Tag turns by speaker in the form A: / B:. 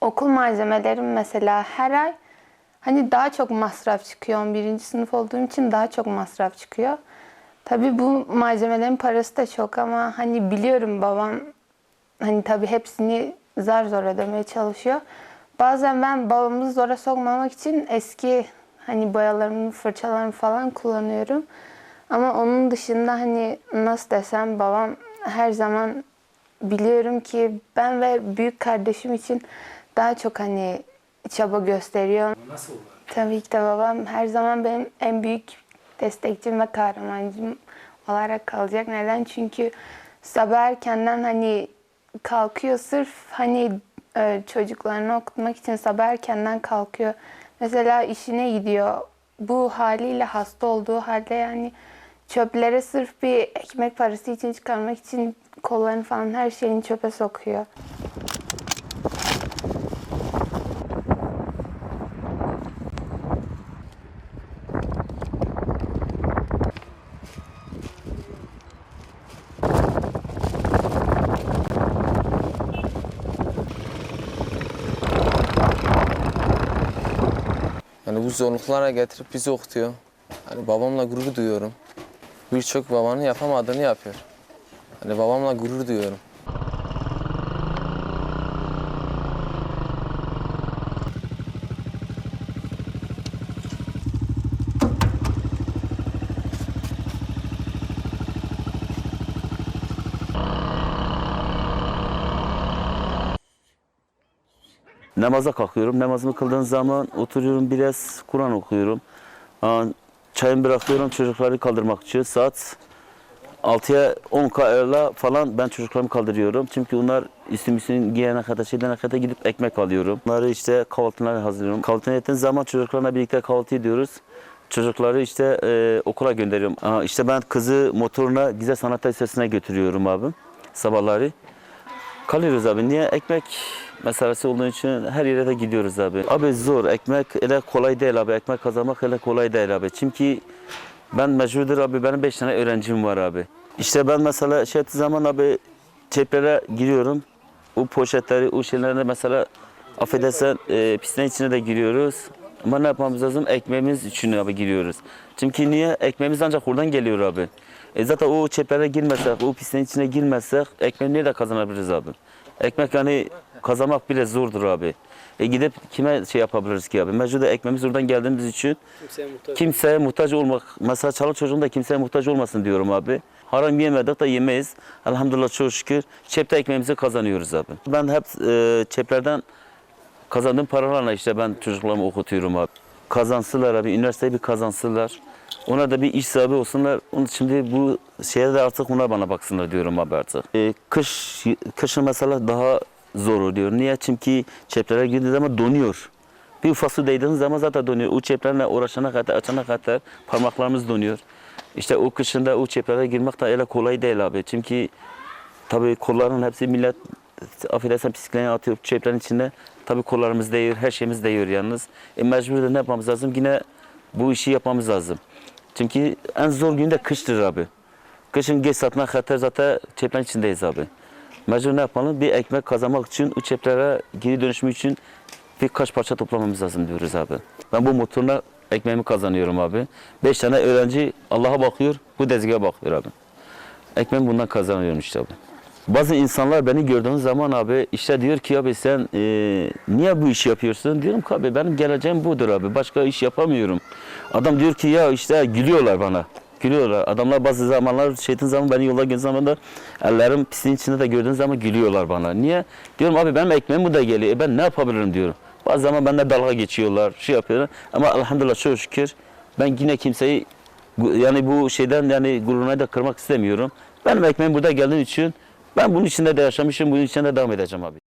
A: okul malzemelerim mesela her ay hani daha çok masraf çıkıyor. 11. sınıf olduğum için daha çok masraf çıkıyor. Tabii bu malzemelerin parası da çok ama hani biliyorum babam hani tabii hepsini zar zor ödemeye çalışıyor. Bazen ben babamı zora sokmamak için eski hani boyalarımı, fırçalarımı falan kullanıyorum. Ama onun dışında hani nasıl desem babam her zaman biliyorum ki ben ve büyük kardeşim için daha çok hani çaba gösteriyor.
B: Nasıl oldu?
A: Tabii ki de babam her zaman benim en büyük destekçim ve kahramancım olarak kalacak. Neden? Çünkü sabah erkenden hani kalkıyor sırf hani e, çocuklarını okutmak için sabah erkenden kalkıyor. Mesela işine gidiyor. Bu haliyle hasta olduğu halde yani çöplere sırf bir ekmek parası için çıkarmak için kollarını falan her şeyini çöpe sokuyor.
C: Yani bu zorluklara getirip bizi okutuyor. Hani babamla gurur duyuyorum. Birçok babanın yapamadığını yapıyor. Hani babamla gurur duyuyorum.
D: Namaza kalkıyorum. Namazımı kıldığım zaman oturuyorum biraz Kur'an okuyorum. Çayımı bırakıyorum çocukları kaldırmak için. Saat 6'ya 10 kala falan ben çocuklarımı kaldırıyorum. Çünkü onlar üstüm üstünü giyene kadar şeyden kadar gidip ekmek alıyorum. Onları işte kahvaltıları hazırlıyorum. Kahvaltı ettiğim zaman çocuklarla birlikte kahvaltı ediyoruz. Çocukları işte e, okula gönderiyorum. Aa, işte ben kızı motoruna Güzel Sanat Lisesi'ne götürüyorum abim sabahları. Kalıyoruz abi. Niye? Ekmek meselesi olduğu için her yere de gidiyoruz abi. Abi zor. Ekmek öyle kolay değil abi. Ekmek kazanmak öyle kolay değil abi. Çünkü ben mecburdur abi. Benim beş tane öğrencim var abi. İşte ben mesela şey zaman abi ceplere giriyorum. O poşetleri, o şeylerine mesela affedersen e, pisliğin içine de giriyoruz. Ama ne yapmamız lazım? Ekmeğimiz için abi giriyoruz. Çünkü niye? Ekmeğimiz ancak oradan geliyor abi. E zaten o çeplere girmesek, o pisliğin içine girmezsek ekmeği nerede kazanabiliriz abi? Ekmek yani kazanmak bile zordur abi. E gidip kime şey yapabiliriz ki abi? Mecbur ekmeğimiz oradan geldiğimiz için
B: Kimseye muhtaç.
D: kimseye muhtaç olmak, mesela çalı çocuğun da kimseye muhtaç olmasın diyorum abi. Haram yemedik de yemeyiz. Elhamdülillah çok şükür çepte ekmeğimizi kazanıyoruz abi. Ben hep e, çeplerden kazandığım paralarla işte ben çocuklarımı okutuyorum abi. Kazansınlar abi, üniversiteyi bir kazansınlar. Ona da bir iş sahibi olsunlar. Onun şimdi bu şeye de artık onlar bana baksınlar diyorum abi artık. E, kış, kışın mesela daha zor oluyor. Niye? Çünkü çeplere girdiği zaman donuyor. Bir ufak su değdiğiniz zaman zaten donuyor. O çeplerle uğraşana kadar, açana kadar parmaklarımız donuyor. İşte o kışında o çeplere girmek de öyle kolay değil abi. Çünkü tabii kolların hepsi millet affedersen pisliklerini atıyor çeplerin içinde. Tabii kollarımız değiyor, her şeyimiz değiyor yalnız. E mecbur ne yapmamız lazım? Yine bu işi yapmamız lazım. Çünkü en zor gün de kıştır abi. Kışın geç saatine kadar zaten çeplerin içindeyiz abi. Mecbur ne yapalım? Bir ekmek kazanmak için, o çeplere geri dönüşümü için birkaç parça toplamamız lazım diyoruz abi. Ben bu motorla ekmeğimi kazanıyorum abi. Beş tane öğrenci Allah'a bakıyor, bu dezgaha bakıyor abi. Ekmeğimi bundan kazanıyorum işte abi. Bazı insanlar beni gördüğün zaman abi işte diyor ki abi sen e, niye bu işi yapıyorsun? Diyorum ki abi benim geleceğim budur abi. Başka iş yapamıyorum. Adam diyor ki ya işte gülüyorlar bana. Gülüyorlar. Adamlar bazı zamanlar şeytan zaman beni yola gördüğü zaman da ellerim pisliğin içinde de gördüğün zaman gülüyorlar bana. Niye? Diyorum abi benim ekmeğim bu da geliyor. E ben ne yapabilirim diyorum. Bazı zaman bende dalga geçiyorlar, şey yapıyorlar. Ama elhamdülillah çok şükür ben yine kimseyi yani bu şeyden yani gururuna da kırmak istemiyorum. Benim ekmeğim burada geldiği için ben bunun içinde de yaşamışım, bunun içinde de devam edeceğim abi.